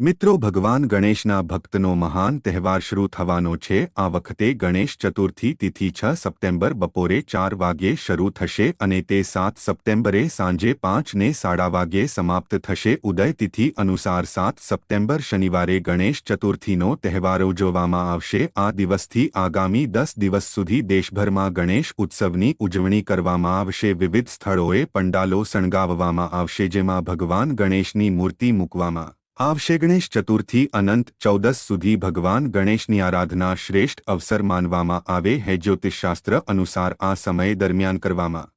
મિત્રો, ભગવાન ગણેશના ભક્તનો મહાન તહેવાર શરૂ થવાનો છે. આ વખતે ગણેશ ચતુર્થી તિથિ છ સપ્ટેમ્બર બપોરે ચાર વાગ્યે શરૂ થશે અને તે સાત સપ્ટેમ્બરે સાંજે પાંચને સાડા વાગ્યે સમાપ્ત થશે. ઉદય તિથિ અનુસાર સાત સપ્ટેમ્બર શનિવારે ગણેશ ચતુર્થીનો તહેવાર ઉજવવામાં આવશે. આ દિવસથી આગામી દસ દિવસ સુધી દેશભરમાં ગણેશ ઉત્સવની ઉજવણી કરવામાં આવશે. વિવિધ સ્થળોએ પંડાલો શણગાવવામાં આવશે, જેમાં ભગવાન ગણેશની મૂર્તિ મૂકવામાં આવશે ગણેશ ચતુર્થી અનંત ચૌદસ સુધી ભગવાન ગણેશની આરાધના શ્રેષ્ઠ અવસર માનવામાં આવે હે જ્યોતિષશાસ્ત્ર અનુસાર આ સમય દરમિયાન કરવામાં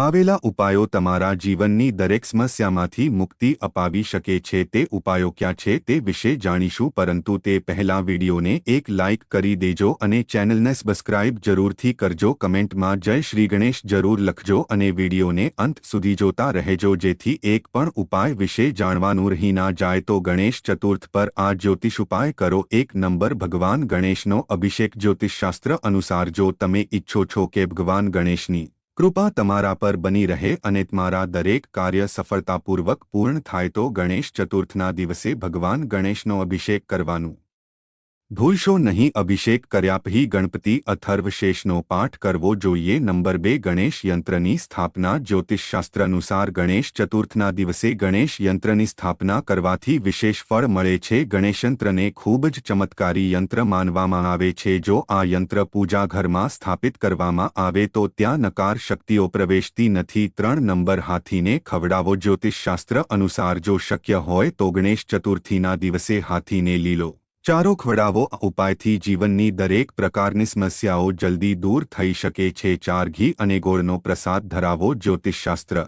આવેલા ઉપાયો તમારા જીવનની દરેક સમસ્યામાંથી મુક્તિ અપાવી શકે છે તે ઉપાયો ક્યાં છે તે વિશે જાણીશું, પરંતુ તે પહેલા વિડીયોને એક લાઇક કરી દેજો અને ચેનલને સબસ્ક્રાઇબ જરૂરથી કરજો. કમેન્ટમાં જય શ્રી ગણેશ જરૂર લખજો અને વિડીયોને અંત સુધી જોતા રહેજો, જેથી એક પણ ઉપાય વિશે જાણવાનું રહી ના જાય. તો ગણેશ ચતુર્થ પર આ જ્યોતિષ ઉપાય કરો. એક નંબર, ભગવાન ગણેશનો અભિષેક જ્યોતિષશાસ્ત્ર અનુસાર જો તમે ઈચ્છો છો કે ભગવાન ગણેશની કૃપા તમારા પર બની રહે અને તમારા દરેક કાર્ય સફળતાપૂર્વક પૂર્ણ થાય તો ગણેશ ચતુર્થના દિવસે ભગવાન ગણેશનો અભિષેક કરવાનું. ભૂલશો નહીં, અભિષેક કર્યા પછી ગણપતિ અથર્વશેષનો પાઠ કરવો જોઈએ. નંબર બે, ગણેશ યંત્રની સ્થાપના. જ્યોતિષશાસ્ત્ર અનુસાર ગણેશ ચતુર્થના દિવસે ગણેશ યંત્રની સ્થાપના કરવાથી વિશેષ ફળ મળે છે. ગણેશયંત્રને ખૂબ જ ચમત્કારી યંત્ર માનવામાં આવે છે. જો આ યંત્ર પૂજા ઘરમાં સ્થાપિત કરવામાં આવે તો ત્યાં નકાર શક્તિઓ પ્રવેશતી નથી. ત્રણ નંબર, હાથીને ખવડાવો. જ્યોતિષશાસ્ત્ર અનુસાર જો શક્ય હોય તો ગણેશ ચતુર્થીના દિવસે હાથીને લીલો ચારો ખવડાવો આ ઉપાયથી જીવનની દરેક પ્રકારની સમસ્યાઓ જલ્દી દૂર થઈ શકે છે. ચાર ઘી અને ગોળનો પ્રસાદ ધરાવો જ્યોતિષશાસ્ત્ર.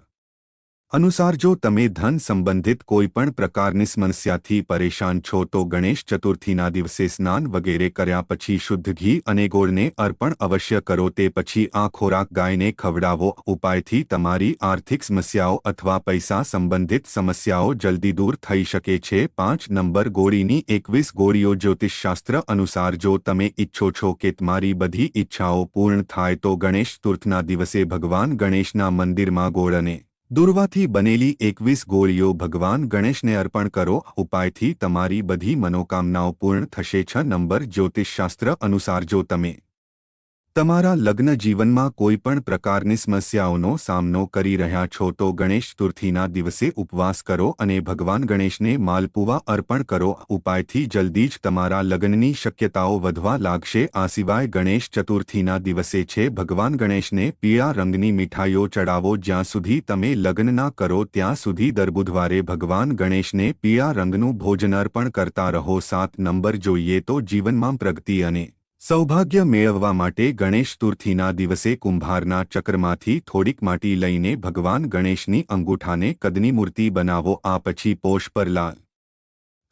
અનુસાર જો તમે ધન સંબંધિત કોઈપણ પ્રકારની સમસ્યાથી પરેશાન છો તો ગણેશ ચતુર્થીના દિવસે સ્નાન વગેરે કર્યા પછી શુદ્ધ ઘી અને ગોળને અર્પણ અવશ્ય કરો તે પછી આ ખોરાક ગાયને ખવડાવો. ઉપાયથી તમારી આર્થિક સમસ્યાઓ અથવા પૈસા સંબંધિત સમસ્યાઓ જલ્દી દૂર થઈ શકે છે. પાંચ નંબર ગોળીની એકવીસ ગોળીઓ જ્યોતિષશાસ્ત્ર અનુસાર જો તમે ઈચ્છો છો કે તમારી બધી ઈચ્છાઓ પૂર્ણ થાય તો ગણેશ ચતુર્થના દિવસે ભગવાન ગણેશના મંદિરમાં ગોળ અને દુર્વાથી બનેલી એકવીસ ગોળીઓ ભગવાન ગણેશને અર્પણ કરો. ઉપાયથી તમારી બધી મનોકામનાઓ પૂર્ણ થશે. છ નંબર જ્યોતિષશાસ્ત્ર અનુસાર જો તમે તમારા લગ્ન જીવનમાં કોઈ પણ પ્રકારની સમસ્યાઓનો સામનો કરી રહ્યા છો તો ગણેશ ચતુર્થીના દિવસે ઉપવાસ કરો અને ભગવાન ગણેશને માલપુવા અર્પણ કરો. ઉપાયથી જલ્દી જ તમારા લગ્નની શક્યતાઓ વધવા લાગશે. આ સિવાય ગણેશ ચતુર્થીના દિવસે છે ભગવાન ગણેશને પીળા રંગની મીઠાઈઓ ચડાવો. જ્યાં સુધી તમે લગ્ન ના કરો ત્યાં સુધી દર બુધવારે ભગવાન ગણેશને પીળા રંગનું ભોજન અર્પણ કરતા રહો. સાત નંબર જોઈએ તો જીવનમાં પ્રગતિ અને સૌભાગ્ય મેળવવા માટે ગણેશ તુર્થીના દિવસે કુંભારના ચક્રમાંથી થોડીક માટી લઈને ભગવાન ગણેશની અંગૂઠાને કદની મૂર્તિ બનાવો, આ પછી પોષ પર લાલ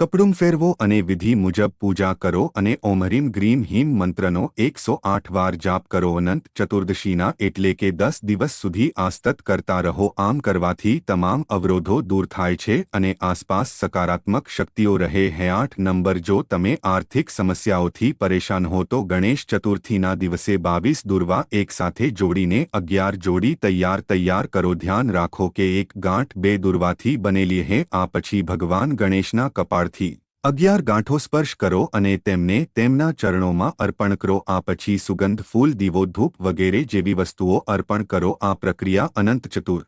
કપડું ફેરવો અને વિધિ મુજબ પૂજા કરો અને ઓમ હરીમ ગ્રીમ હિમ મંત્રનો એકસો આઠ વાર જાપ કરો અનંત ચતુર્દશીના એટલે કે દસ દિવસ સુધી આસ્તત કરતા રહો આમ કરવાથી તમામ અવરોધો દૂર થાય છે અને આસપાસ સકારાત્મક શક્તિઓ રહે હે આઠ નંબર જો તમે આર્થિક સમસ્યાઓથી પરેશાન હો તો ગણેશ ચતુર્થીના દિવસે બાવીસ દુર્વા એકસાથે જોડીને અગિયાર જોડી તૈયાર તૈયાર કરો ધ્યાન રાખો કે એક ગાંઠ બે દુર્વાથી બનેલી હે આ પછી ભગવાન ગણેશના કપાળ પરથી અગિયાર ગાંઠો સ્પર્શ કરો અને તેમને તેમના ચરણોમાં અર્પણ કરો. આ પછી સુગંધ ફૂલ, દીવો, ધૂપ વગેરે જેવી વસ્તુઓ અર્પણ કરો. આ પ્રક્રિયા અનંત ચતુર.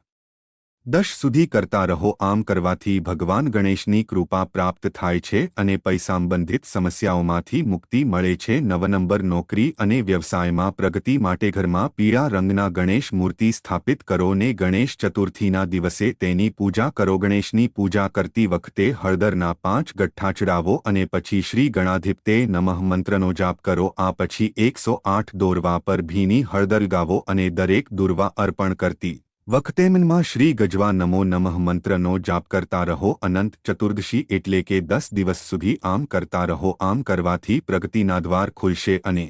દશ સુધી કરતા રહો આમ કરવાથી ભગવાન ગણેશની કૃપા પ્રાપ્ત થાય છે અને પૈસા સંબંધિત સમસ્યાઓમાંથી મુક્તિ મળે છે. નવ નંબર, નોકરી અને વ્યવસાયમાં પ્રગતિ માટે ઘરમાં પીળા રંગના ગણેશ મૂર્તિ સ્થાપિત કરો ને ગણેશ ચતુર્થીના દિવસે તેની પૂજા કરો. ગણેશની પૂજા કરતી વખતે હળદરના પાંચ ગઠ્ઠા ચડાવો અને પછી શ્રી ગણાધિપતે નમઃ મંત્રનો જાપ કરો. આ પછી એકસો આઠ દોરવા પર ભીની હળદર ગાવો અને દરેક દુર્વા અર્પણ કરતી વખતે મનમાં શ્રી ગજવા નમો નમઃ મંત્રનો જાપ કરતા રહો, અનંત ચતુર્દશી એટલે કે દસ દિવસ સુધી આમ કરતા રહો, આમ કરવાથી પ્રગતિના દ્વાર ખુલશે અને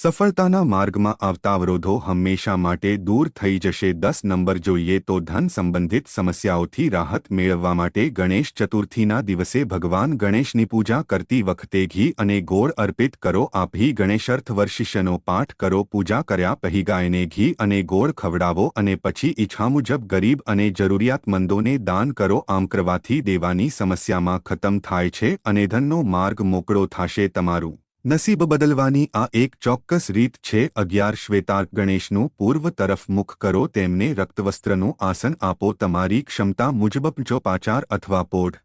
સફળતાના માર્ગમાં આવતા અવરોધો હંમેશા માટે દૂર થઈ જશે. દસ નંબર જોઈએ તો ધન સંબંધિત સમસ્યાઓથી રાહત મેળવવા માટે ગણેશ ચતુર્થીના દિવસે ભગવાન ગણેશની પૂજા કરતી વખતે ઘી અને ગોળ અર્પિત કરો. આપી ગણેશર્થ વર્ષિષ્યનો પાઠ કરો. પૂજા કર્યા પહી ગાયને ઘી અને ગોળ ખવડાવો અને પછી ઈચ્છા મુજબ ગરીબ અને જરૂરિયાતમંદોને દાન કરો. આમ કરવાથી દેવાની સમસ્યામાં ખતમ થાય છે અને ધનનો માર્ગ મોકળો થશે તમારું. નસીબ બદલવાની આ એક ચોક્કસ રીત છે, અગિયાર શ્વેતાર્ક ગણેશનું પૂર્વ તરફ મુખ કરો, તેમને રક્તવસ્ત્રનું આસન આપો, તમારી ક્ષમતા મુજબ ચોપાચાર અથવા પોઢ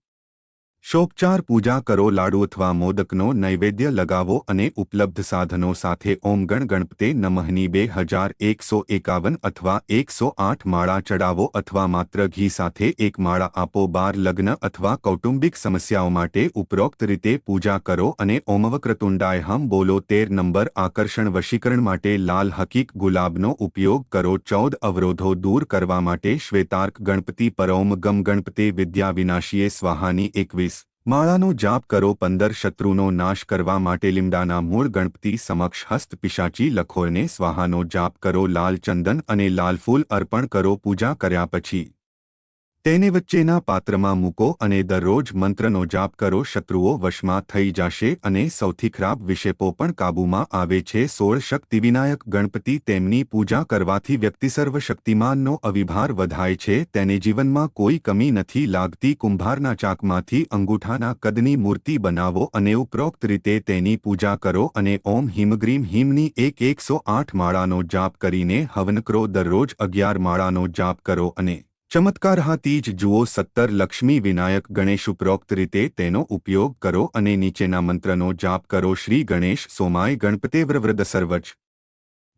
શોપચાર પૂજા કરો, લાડુ અથવા મોદકનો નૈવેદ્ય લગાવો અને ઉપલબ્ધ સાધનો સાથે ઓમ ગણ ગણપતે નમહની બે હજાર એકસો એકાવન અથવા એકસો આઠ માળા ચડાવો અથવા માત્ર ઘી સાથે એક માળા આપો. બાર લગ્ન અથવા કૌટુંબિક સમસ્યાઓ માટે ઉપરોક્ત રીતે પૂજા કરો અને ઓમવક્રતુંડાય હમ બોલો. તેર નંબર, આકર્ષણ વશીકરણ માટે લાલ હકીક ગુલાબનો ઉપયોગ કરો. ચૌદ, અવરોધો દૂર કરવા માટે શ્વેતાર્ક ગણપતિ, પરોમ ગમ ગણપતે વિદ્યા વિનાશીએ સ્વાહાની એકવીસ માળાનો જાપ કરો પંદર શત્રુનો નાશ કરવા માટે લીમડાના મૂળ ગણપતિ સમક્ષ હસ્ત પિશાચી લખોરને સ્વાહાનો જાપ કરો, લાલ ચંદન અને લાલ ફૂલ અર્પણ કરો, પૂજા કર્યા પછી. તેને વચ્ચેના પાત્રમાં મૂકો અને દરરોજ મંત્રનો જાપ કરો. શત્રુઓ વશમાં થઈ જશે અને સૌથી ખરાબ વિષેપો પણ કાબૂમાં આવે છે. સોળ શક્તિવિનાયક ગણપતિ તેમની પૂજા કરવાથી વ્યક્તિ સર્વશક્તિમાનનો અવિભાર વધાય છે. તેને જીવનમાં કોઈ કમી નથી લાગતી. કુંભારના ચાકમાંથી અંગૂઠાના કદની મૂર્તિ બનાવો અને ઉપરોક્ત રીતે તેની પૂજા કરો અને ઓમ હિમગ્રીમ હિમની એક એકસો આઠ માળાનો જાપ કરીને હવનક્રો દરરોજ અગિયાર માળાનો જાપ કરો અને ચમત્કાર હાથી જ જુઓ, સત્તર લક્ષ્મી વિનાયક ગણેશ ઉપરોક્ત રીતે તેનો ઉપયોગ કરો અને નીચેના મંત્રનો જાપ કરો. શ્રી ગણેશ, સોમાય ગણપતે વ્રવ્રદ સર્વજ.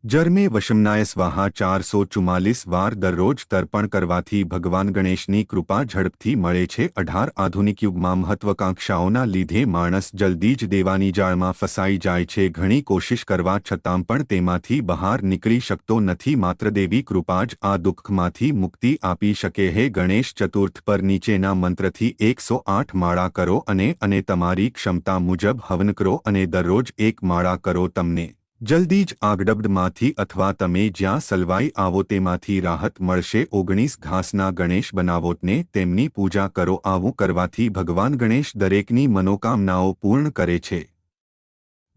જરમે વશમનાય સ્વાહા ચારસો ચુમ્માલીસ વાર દરરોજ તર્પણ કરવાથી ભગવાન ગણેશની કૃપા ઝડપથી મળે છે. અઢાર આધુનિક યુગમાં મહત્વકાંક્ષાઓના લીધે માણસ જલ્દી જ દેવાની જાળમાં ફસાઈ જાય છે. ઘણી કોશિશ કરવા છતાં પણ તેમાંથી બહાર નીકળી શકતો નથી. માત્ર દેવી કૃપા જ આ દુઃખમાંથી મુક્તિ આપી શકે હે. ગણેશ ચતુર્થ પર નીચેના મંત્રથી એકસો આઠ માળા કરો અને અને તમારી ક્ષમતા મુજબ હવન કરો અને દરરોજ એક માળા કરો તમને. જલ્દી જ આગડબડમાંથી અથવા તમે જ્યાં સલવાઈ આવો તેમાંથી રાહત મળશે. ઓગણીસ ઘાસના ગણેશ બનાવોટને તેમની પૂજા કરો. આવું કરવાથી ભગવાન ગણેશ દરેકની મનોકામનાઓ પૂર્ણ કરે છે.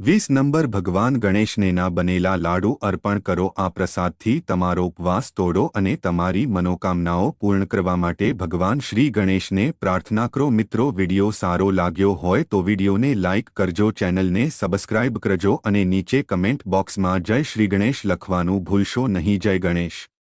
વીસ નંબર ભગવાન ગણેશનેના બનેલા લાડુ અર્પણ કરો. આ પ્રસાદથી તમારો ઉપવાસ તોડો અને તમારી મનોકામનાઓ પૂર્ણ કરવા માટે ભગવાન શ્રી ગણેશને પ્રાર્થના કરો. મિત્રો, વિડિયો સારો લાગ્યો હોય તો વિડિયોને લાઇક કરજો, ચેનલને સબસ્ક્રાઇબ કરજો અને નીચે કમેન્ટ બોક્સમાં જય શ્રી ગણેશ લખવાનું ભૂલશો નહીં. જય ગણેશ.